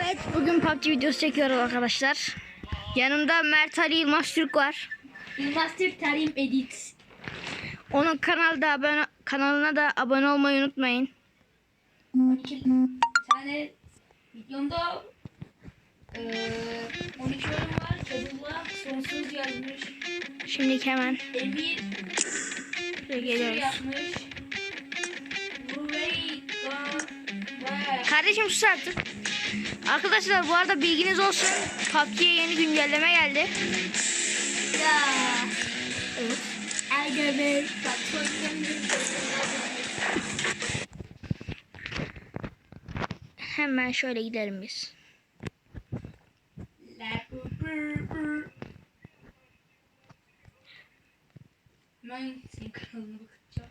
Evet bugün PUBG videosu çekiyoruz arkadaşlar. Yanımda Mert Ali Yılmaz Türk var. Yılmaz Türk Tarim Edit. Onun kanalda abone, kanalına da abone olmayı unutmayın. 12 tane videomda eee 12 yorum var. Kadınla sonsuz yazmış. Şimdi hemen Emir şuraya geliyoruz. yapmış. Rüveyga ve Kardeşim sus artık. Arkadaşlar bu arada bilginiz olsun. PUBG'ye yeni güncelleme geldi. ya. Evet. Hemen şöyle gidelim biz. Hemen senin kanalına bakacağım.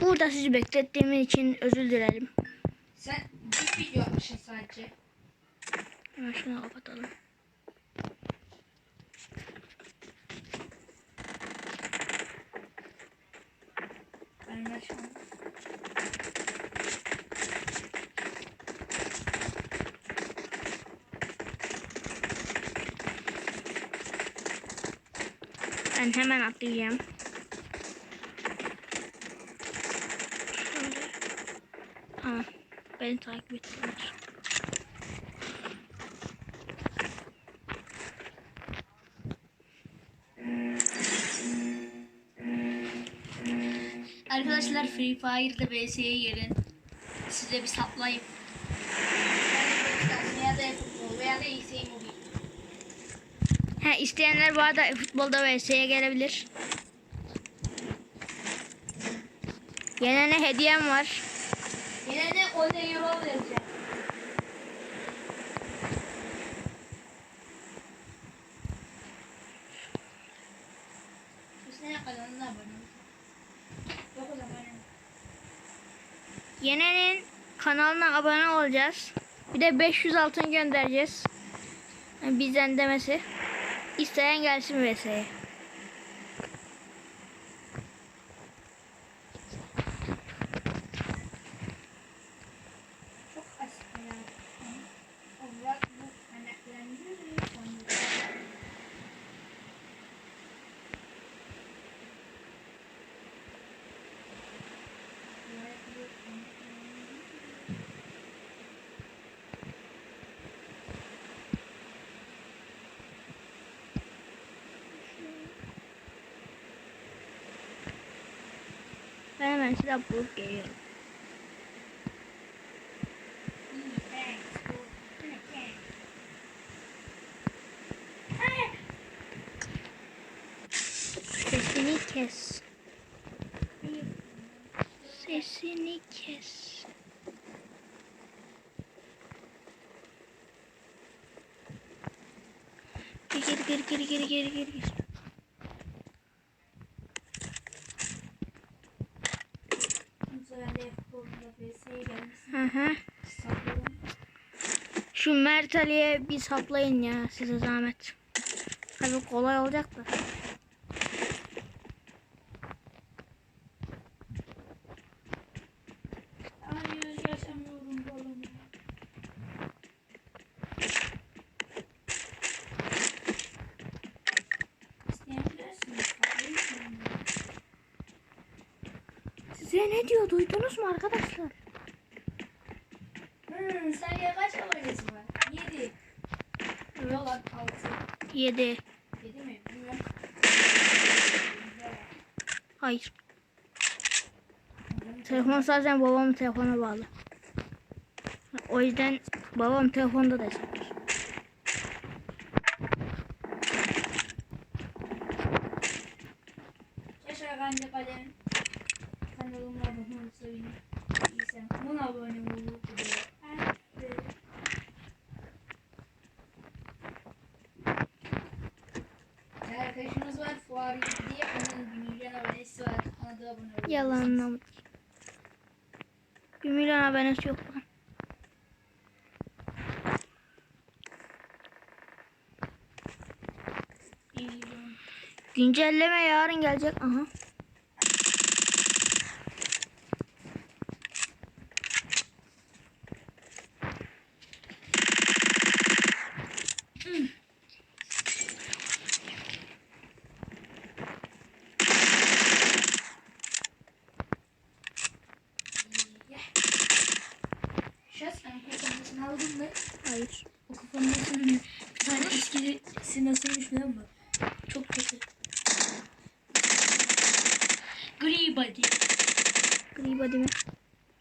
Burada sizi beklettiğimiz için özür dilerim. Sen bir video yapmışsın sadece. Hemen şunu kapatalım. Ben de şu an. Ben hemen atlayacağım. Şöyle. Tamam. Beni takip ettiler. Arkadaşlar Free Fire'da VS'ye gelin. Size bir saplayayım. Ha, isteyenler bu arada futbolda vs'ye gelebilir. Yenene hediyem var. De 10 euro vereceğim. Yenenin kanalına abone olacağız. Bir de 500 altın göndereceğiz. Yani bizden demesi. İsteyen gelsin vs'ye. Çok aslında ya. Allah bu kaynaklandırır. Ben hemen silah bulup geliyorum. Sesini kes. Sesini kes. Gir gir gir gir gir gir gir. Bu sefer de futbolda VS'ye gelmişsin. Hı hı. Saplayalım. Mert Ali'ye bir saplayın ya size zahmet. Tabii kolay olacak da. Size ne diyor duydunuz mu arkadaşlar? Hmm, sen kaç abonesi var? 7. Yok lan 6. 7. 7 mi? Hayır. Telefon zaten babamın telefona bağlı. O yüzden babam telefonda da çeker. Yalanlamış. Milyon abonesi yok lan. Güncelleme yarın gelecek. Aha. Şahs ben kafamdasını aldın mı? Hayır. O kafamdasının bir tane eskisi nasılmış biliyor musun? Çok kötü. Gri body. Gri body mi?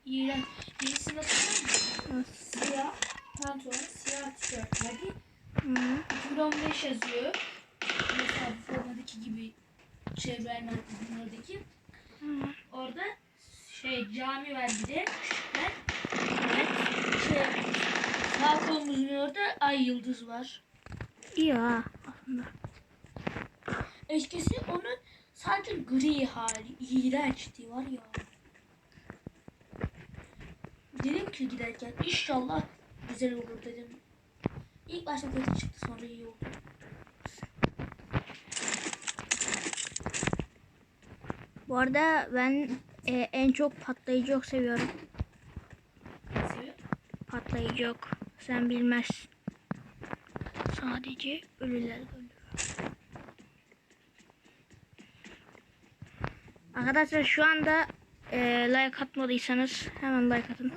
İğrenç. Birisi nasıl biliyor musun? Siyah pantolon, siyah tişört body. Hı. 2015 yazıyor. Mesela formadaki gibi çevre merkezinin oradaki. Hı. Orada şey cami var bir de. Ben, evet. Şey, sağ kolumuzun orada ay yıldız var. İyi ha aslında. Eskisi onun sadece gri hali. iğrençti var ya. Dedim ki giderken inşallah güzel olur dedim. İlk başta kötü çıktı sonra iyi oldu. Bu arada ben e, en çok patlayıcı yok seviyorum. Seviyor. Patlayıcı yok. Sen bilmezsin. Sadece ölüler ölür. Arkadaşlar şu anda e, like atmadıysanız hemen like atın.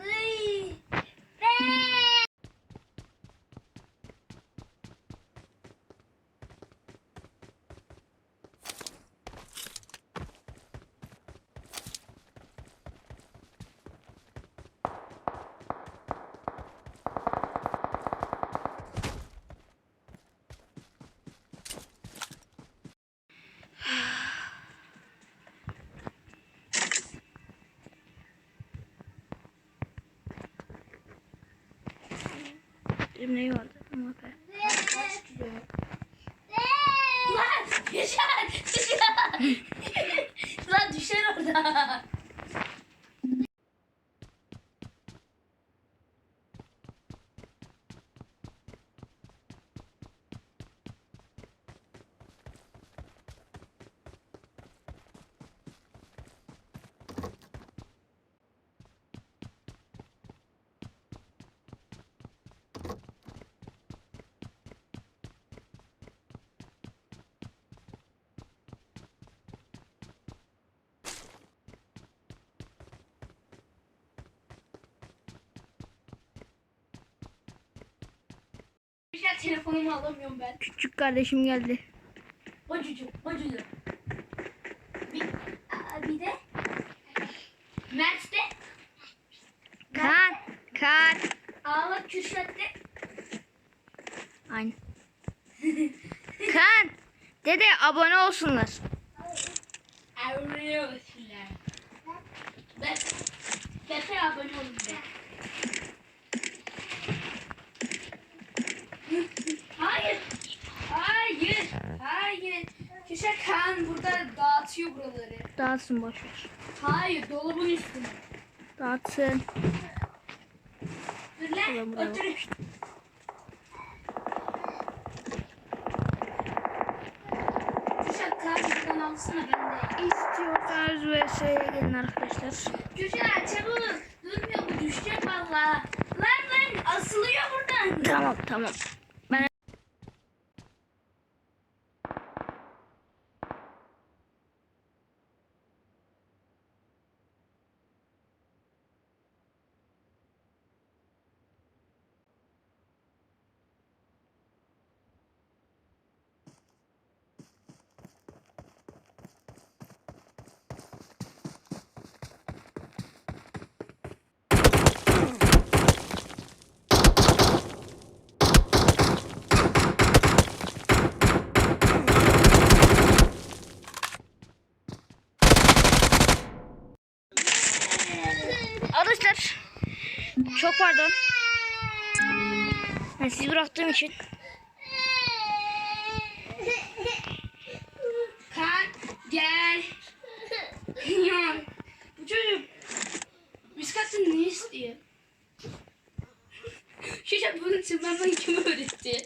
Neyi vardı? Ama be. Lan! Düşer! Lan düşer orada. Düşer telefonumu alamıyorum ben. Küçük kardeşim geldi. Bacucu, bacucu. Bir, aa, bir de Mert de Kaan. Kaan. Ağla Kürşat de Aynen. Kaan. Dede abone olsunlar. Arıyorlar. Ben Bepe abone olun be. Hayır. Hayır. Hayır. Kürşat Kaan burada dağıtıyor buraları. Dağıtsın boş ver. Hayır dolabın üstüne. Dağıtsın. Dur lan Ulan otur. Kürşat Kaan buradan alsana ben de. İstiyorsanız VS'ye gelin arkadaşlar. Kürşat çabuk. Durmuyor bu düşecek valla. Lan lan asılıyor buradan. Tamam tamam. Ben arkadaşlar çok pardon. Ben sizi bıraktığım için. Kaan gel. ya bu çocuk biz kaçın ne istiyor? Kürşat bunun tırmanmayı kim öğretti?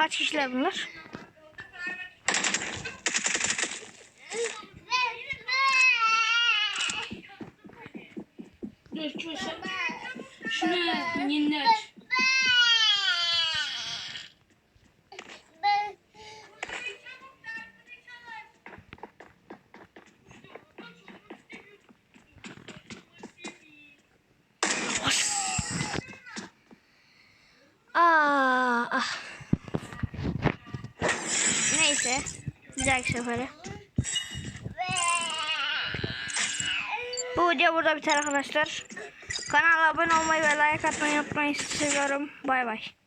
Kaç kişiler bunlar? Dur şu şu. Şunu yenile aç. Aa, ah. Neyse. Bir dahaki sefere. Bu video burada biter arkadaşlar. Kanala abone olmayı ve like atmayı unutmayın. Seviyorum. Bay bay.